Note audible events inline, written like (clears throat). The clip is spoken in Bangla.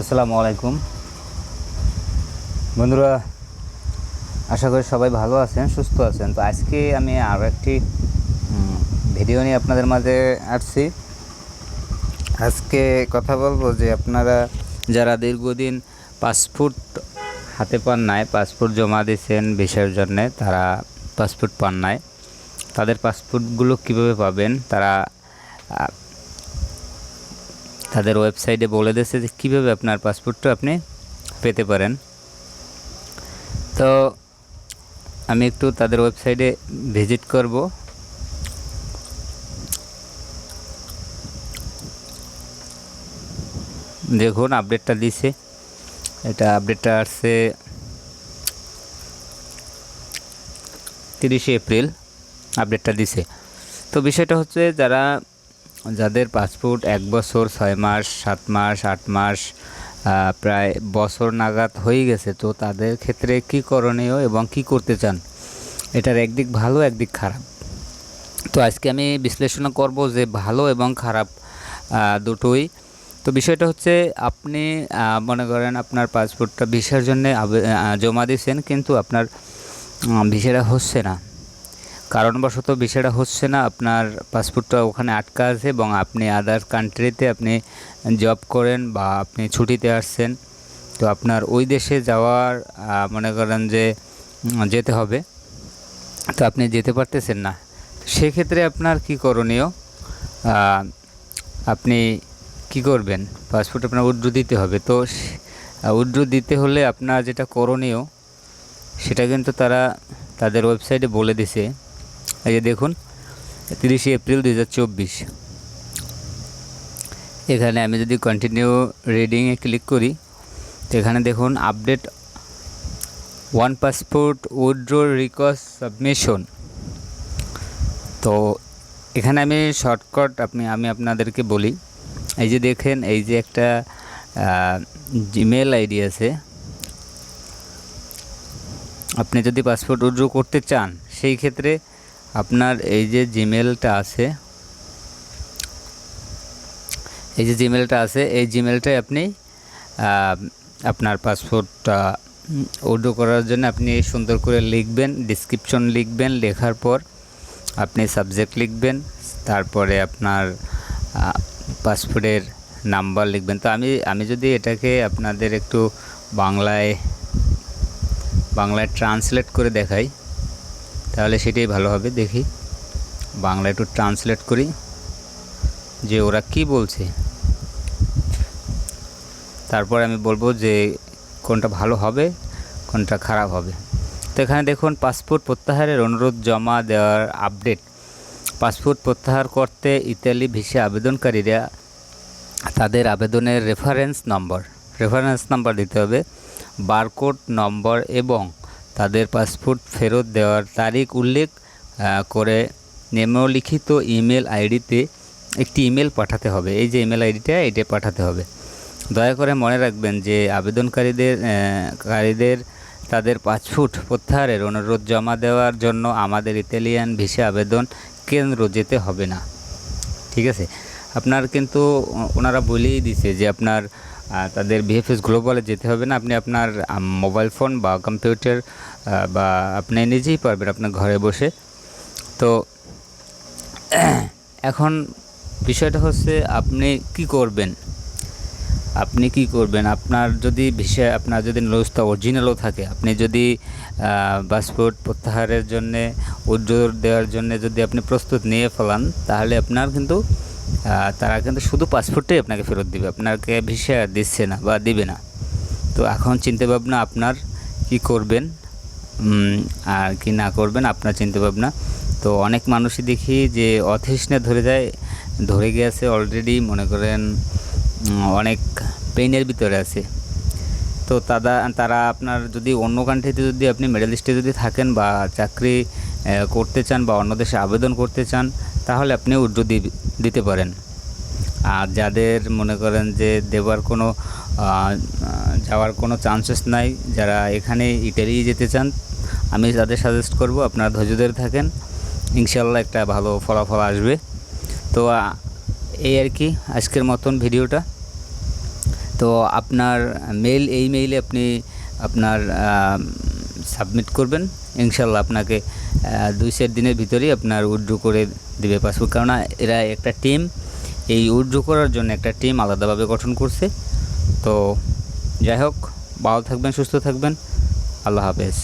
আসসালামু আলাইকুম। বন্ধুরা, আশা করি সবাই ভালো আছেন, সুস্থ আছেন। তো আজকে আমি আরও একটি ভিডিও নিয়ে আপনাদের মাঝে আসছি। আজকে কথা বলব যে আপনারা যারা দীর্ঘদিন পাসপোর্ট হাতে পান নাই, পাসপোর্ট জমা দিয়েছেন ভিসার জন্যে, তারা পাসপোর্ট পান নাই। তাদের পাসপোর্টগুলো কীভাবে পাবেন? তারা তাদের ওয়েবসাইটে বলে দিয়েছে যে কীভাবে আপনার পাসপোর্টটা আপনি পেতে পারেন। তো আমি একটু তাদের ওয়েবসাইটে ভিজিট করব। দেখুন, আপডেটটা দিছে এটা আপডেটটা আসছে তিরিশে এপ্রিল, আপডেটটা দিছে তো বিষয়টা হচ্ছে যারা যাদের পাসপোর্ট এক বছর, ছয় মাস, সাত মাস, আট মাস প্রায় বছর নাগাদ হয়ে গেছে, তো তাদের ক্ষেত্রে কী করণীয় এবং কি করতে চান? এটার একদিক ভালো, একদিক খারাপ। তো আজকে আমি বিশ্লেষণ করব যে ভালো এবং খারাপ দুটোই। তো বিষয়টা হচ্ছে আপনি মনে করেন আপনার পাসপোর্টটা ভিসার জন্য জমা দিয়েছেন কিন্তু আপনার ভিসাটা হচ্ছে না। কারণবশত বিষয়টা হচ্ছে না, আপনার পাসপোর্টটা ওখানে আটকা আছে এবং আপনি আদার কান্ট্রিতে আপনি জব করেন বা আপনি ছুটিতে আসছেন। তো আপনার ওই দেশে যাওয়ার মনে করেন যে যেতে হবে। তো আপনি যেতে পারতেছেন না। সেক্ষেত্রে আপনার কি করণীয়? আপনি কি করবেন? পাসপোর্ট আপনার উড্রু দিতে হবে। তো উড্রু দিতে হলে আপনার যেটা করণীয়, সেটা কিন্তু তারা তাদের ওয়েবসাইটে বলে দিছে। এই যে দেখুন, তিরিশে এপ্রিল দু হাজার চব্বিশ। এখানে আমি যদি কন্টিনিউ রিডিংয়ে ক্লিক করি, তো এখানে দেখুন update one passport withdraw request submission তো এখানে আমি শর্টকাট আপনি, আমি আপনাদেরকে বলি, এই যে দেখেন, এই যে একটা জিমেল আইডি আছে। আপনি যদি পাসপোর্ট উইথড্র করতে চান, সেই ক্ষেত্রে আপনার এই যে জিমেলটা আছে, এই যে জিমেলটা আছে, এই জিমেলটাই আপনি আপনার পাসপোর্টটা উইথড্র করার জন্য আপনি সুন্দর করে লিখবেন ডিসক্রিপশন লিখবেন, লেখার পর আপনি সাবজেক্ট লিখবেন, তারপরে আপনার পাসপোর্টের নাম্বার লিখবেন। তো আমি আমি যদি এটাকে আপনাদের একটু বাংলায় বাংলায় ট্রান্সলেট করে দেখাই। তাহলে সেটাই ভালো হবে, দেখি। বাংলা একটু ট্রান্সলেট করি। যে ওরা কি বলছে? তারপর আমি বলব যে কোনটা ভালো হবে, কোনটা খারাপ হবে। তো এখানে দেখুন পাসপোর্ট প্রত্যাহারের অনুরোধ জমা দেওয়ার আপডেট পাসপোর্ট প্রত্যাহার করতে ইতালি ভিসা আবেদনকারীরা তাদের আবেদনের রেফারেন্স নম্বর রেফারেন্স নাম্বার দিতে হবে বারকোড নম্বর এবং তাদের পাসপোর্ট ফেরত দেওয়ার তারিখ উল্লেখ করে নিম্নলিখিত ইমেল আইডিতে একটি ইমেল পাঠাতে হবে। এই যে ইমেল আইডিটা, এটা পাঠাতে হবে। দয়া করে মনে রাখবেন যে আবেদনকারীদের কারীদের তাদের পাসপোর্ট প্রত্যাহারের অনুরোধ জমা দেওয়ার জন্য আমাদের ইতালিয়ান ভিসা আবেদন কেন্দ্র যেতে হবে না। ঠিক আছে? আপনার কিন্তু ওনারা বলেই দিছে যে আপনার তাদের ভিএফএস গ্লোবালে যেতে হবে না। আপনি আপনার মোবাইল ফোন বা কম্পিউটার বা আপনি নিজেই পারবেন আপনার ঘরে বসে। তো, (clears throat) এখন বিষয়টা হচ্ছে আপনি কি করবেন? আপনি কি করবেন? আপনার যদি ভিসা আপনার যদি নৌস্তা অরিজিনালও থাকে, আপনি যদি পাসপোর্ট প্রত্যাহারের জন্যে, উজ্জ্বল দেওয়ার জন্য যদি আপনি প্রস্তুত নিয়ে ফেলান, তাহলে আপনার কিন্তু তারা কিন্তু শুধু পাসপোর্টটাই আপনাকে ফেরত দিবে। আপনাকে ভিসা দিচ্ছে না বা দিবে না। তো এখন চিন্তাভাবনা আপনার কি করবেন আর কি না করবেন আপনার চিন্তাভাবনা। তো অনেক মানুষই দেখি যে অথিষ্ণে ধরে যায়, ধরে গিয়েছে অলরেডি মনে করেন অনেক পেইনের ভিতরে আছে। তো তারা তারা আপনার যদি অন্য কান্ট্রিতে যদি আপনি মেডেল লিস্টে যদি থাকেন বা চাকরি করতে চান বা অন্য দেশে আবেদন করতে চান তাহলে আপনি উড্র দিতে পারেন। আর যাদের মনে করেন যে দেওয়ার কোনো যাওয়ার কোনো চান্সেস নাই, যারা এখানে ইটালি যেতে চান, আমি তাদের সাজেস্ট করব আপনারা ধৈর্য ধরে থাকেন। ইনশাল্লাহ একটা ভালো ফলাফল আসবে। তো এই আর কি আজকের মতন ভিডিওটা। তো, আপনার মেইল এই মেইলে আপনি আপনার সাবমিট করবেন। ইনশাল্লাহ আপনাকে দুই চার দিনের ভিতরেই আপনার উইড্রো করে দেবে পাসপোর্ট কেননা এরা একটা টিম এই উইড্রো করার জন্য একটা টিম আলাদাভাবে গঠন করছে। তো যাই হোক, ভালো থাকবেন, সুস্থ থাকবেন। আল্লাহ হাফেজ।